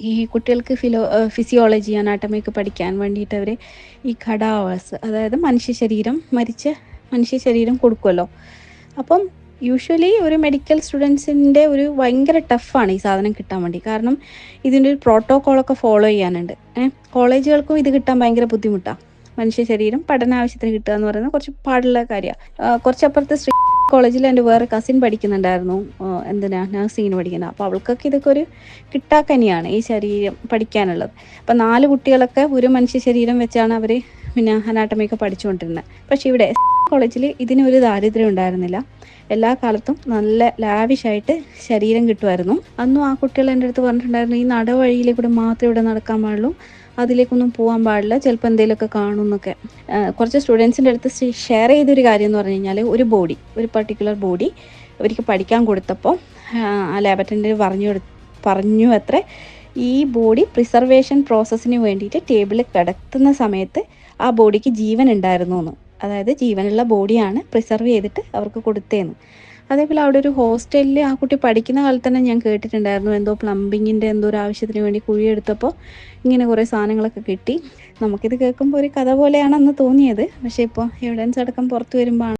ഈ കുട്ടികൾക്ക് Philo physiology അനാട്ടമിയൊക്കെ പഠിക്കാൻ വേണ്ടിയിട്ട് അവർ ഈ ഘടാവാസ് അതായത് മനുഷ്യ ശരീരം മരിച്ച മനുഷ്യ ശരീരം കൊടുക്കുമല്ലോ അപ്പം യൂഷ്വലി ഒരു മെഡിക്കൽ സ്റ്റുഡൻസിന്റെ ഒരു ഭയങ്കര ടഫാണ് ഈ സാധനം കിട്ടാൻ വേണ്ടി. കാരണം ഇതിന്റെ ഒരു പ്രോട്ടോക്കോളൊക്കെ ഫോളോ ചെയ്യാനുണ്ട്. കോളേജുകൾക്കും ഇത് കിട്ടാൻ ഭയങ്കര ബുദ്ധിമുട്ടാണ് മനുഷ്യ ശരീരം പഠന ആവശ്യത്തിന് കിട്ടുക എന്ന് പറയുന്നത് കുറച്ച് പാടുള്ള കാര്യമാണ് കുറച്ചപ്പുറത്ത് ശ്രീ കോളേജിൽ എന്റെ വേറെ കസിൻ പഠിക്കുന്നുണ്ടായിരുന്നു. എന്തിനാ? നഴ്സിങ്ങിന് പഠിക്കുന്നത് അപ്പോൾ അവൾക്കൊക്കെ ഇതൊക്കെ ഒരു കിട്ടാക്കനിയാണ് ഈ ശരീരം പഠിക്കാനുള്ളത്. അപ്പം നാല് കുട്ടികളൊക്കെ ഒരു മനുഷ്യ ശരീരം വെച്ചാണ് അവർ പിന്നെ അനാട്ടമിയൊക്കെ പഠിച്ചുകൊണ്ടിരുന്നത് പക്ഷേ ഇവിടെ കോളേജിൽ ഇതിനൊരു ദാരിദ്ര്യം ഉണ്ടായിരുന്നില്ല. എല്ലാ കാലത്തും നല്ല ലാവിഷായിട്ട് ശരീരം കിട്ടുമായിരുന്നു. അന്നും ആ കുട്ടികൾ എന്റെ അടുത്ത് പറഞ്ഞിട്ടുണ്ടായിരുന്നു ഈ നടവഴിയിൽ കൂടെ മാത്രമേ ഇവിടെ നടക്കാൻ പാടുള്ളൂ. അതിലേക്കൊന്നും പോകാൻ പാടില്ല. ചിലപ്പോൾ എന്തെങ്കിലുമൊക്കെ കാണും എന്നൊക്കെ. കുറച്ച് സ്റ്റുഡൻസിന്റെ അടുത്ത് ഷെയർ ചെയ്തൊരു കാര്യം എന്ന് പറഞ്ഞു കഴിഞ്ഞാൽ ഒരു ബോഡി ഒരു പർട്ടിക്കുലർ ബോഡി അവർക്ക് പഠിക്കാൻ കൊടുത്തപ്പോൾ ആ ലാബ് അറ്റൻഡന്റ് പറഞ്ഞു പറഞ്ഞു അത്ര. ഈ ബോഡി പ്രിസർവേഷൻ പ്രോസസ്സിന് വേണ്ടിയിട്ട് ടേബിളിൽ കിടത്തുന്ന സമയത്ത് ആ ബോഡിക്ക് ജീവൻ ഉണ്ടായിരുന്നു എന്ന്. അതായത് ജീവനുള്ള ബോഡിയാണ് പ്രിസർവ് ചെയ്തിട്ട് അവർക്ക് കൊടുത്തേന്ന്. അതേപോലെ അവിടെ ഒരു ഹോസ്റ്റലിൽ ആ കുട്ടി പഠിക്കുന്ന കാലത്ത് തന്നെ ഞാൻ കേട്ടിട്ടുണ്ടായിരുന്നു. എന്തോ പ്ലംബിങ്ങിന്റെ എന്തോ ഒരു ആവശ്യത്തിന് വേണ്ടി കുഴിയെടുത്തപ്പോൾ ഇങ്ങനെ കുറേ സാധനങ്ങളൊക്കെ കിട്ടി. നമുക്കിത് കേൾക്കുമ്പോൾ ഒരു കഥ പോലെയാണെന്ന് തോന്നിയത്. പക്ഷേ ഇപ്പോൾ എവിഡൻസ് അടക്കം പുറത്തു വരുമ്പോൾ